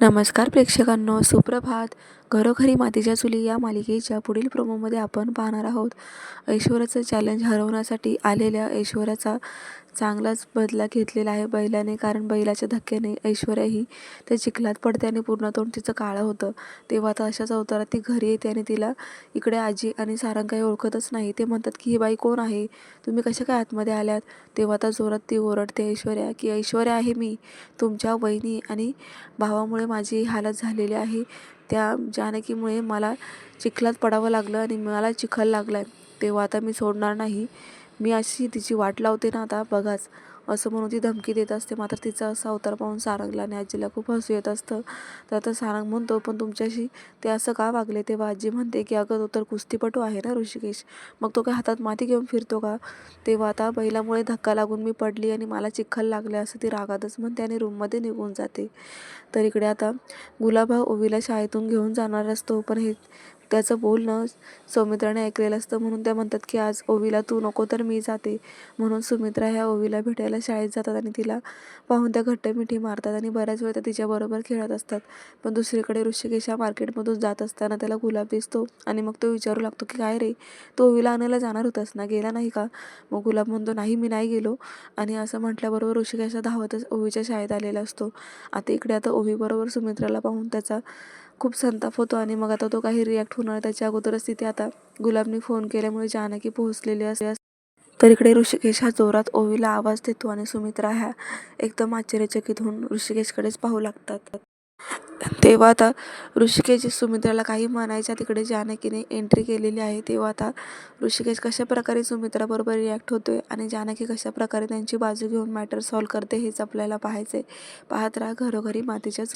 नमस्कार प्रेक्षकांनो सुप्रभात. घरोघरी मातीच्या चुली या मालिकेच्या पुढील प्रोमोमध्ये आपण पाहणार आहोत. ऐश्वर्याचं चॅलेंज हरवण्यासाठी आलेल्या ऐश्वर्याचा चांगलाच बदला घेतलेला आहे. बैलाने कारण बैलाच्या धक्क्याने ऐश्वर्या ही त्या चिखलात पडते आणि पूर्ण तोंड तिचं काळं होतं. तेव्हा आता अशाच अवतारात ती घरी येते आणि तिला इकडे आजी आणि सारंग काही ओळखतच नाही. ते म्हणतात की ही बाई कोण आहे? तुम्ही कशा काय आतमध्ये आल्यात? तेव्हा आता जोरात ती ओरडते ऐश्वर्या की ऐश्वर्या आहे मी. तुमच्या वहिनी आणि भावामुळे माझी हालत झालेली आहे. त्या जानकीमुळे मला चिखलात पडावं लागलं आणि मला चिखल लागला आहे तेव्हा आता मी सोडणार नाही. मी अशी तिची वाट लावते ना आता बघाच. असं म्हणून ती धमकी देत असते. मात्र तिचा असा अवतार पाहून सारंगला आणि आजीला खूप हसू येत असतं. तर आता सारंग म्हणतो पण तुमच्याशी ते असं का वागले? तेव्हा आजी म्हणते की अगं तो तर कुस्तीपटू आहे ना ऋषिकेश. मग तो काय हातात माती घेऊन फिरतो का? तेव्हा आता बैलामुळे धक्का लागून मी पडली आणि मला चिखल लागले असं ती रागातच म्हणते आणि रूममध्ये निघून जाते. तर इकडे आता गुलाबा ओवीला शाळेतून घेऊन जाणार असतो पण हे त्याचं बोलणं सौमित्राने ऐकलेलं असतं म्हणून त्या म्हणतात की आज ओवीला तू नको तर मी जाते. म्हणून सुमित्रा ह्या ओवीला भेटायला शाळेत जातात आणि तिला पाहून त्या घट्ट मिठी मारतात आणि बऱ्याच वेळ त्या तिच्याबरोबर खेळत असतात. पण दुसरीकडे ऋषिकेश हा मार्केटमधून जात असताना त्याला गुलाब दिसतो आणि मग तो विचारू लागतो की काय रे तो ओवीला आणायला जाणार होतास ना? गेला नाही का? मग गुलाब म्हणतो नाही मी नाही गेलो. आणि असं म्हटल्याबरोबर ऋषिकेश धावतच ओवीच्या शाळेत आलेला असतो. आता इकडे आता ओवीबरोबर सुमित्राला पाहून त्याचा खूप संताप होतो आणि मग आता तो काही रिॲक्ट होणार त्याच्या अगोदरच तिथे आता गुलाबनी फोन केल्यामुळे जानकी पोहोचलेली असते. तर इकडे ऋषिकेश हा जोरात ओवीला आवाज देतो आणि सुमित्रा ह्या एकदम आश्चर्यचकित होऊन ऋषिकेशकडेच पाहू लागतात. तेव्हा आता ऋषिकेश सुमित्राला काही म्हणायच्या तिकडे जानकीने एंट्री केलेली आहे. तेव्हा आता ऋषिकेश कशा प्रकारे सुमित्राबरोबर रिॲक्ट होतोय आणि जानकी कशा प्रकारे त्यांची बाजू घेऊन मॅटर सॉल्व करते हेच आपल्याला पाहायचे पाहत राहा घरोघरी मातीच्याच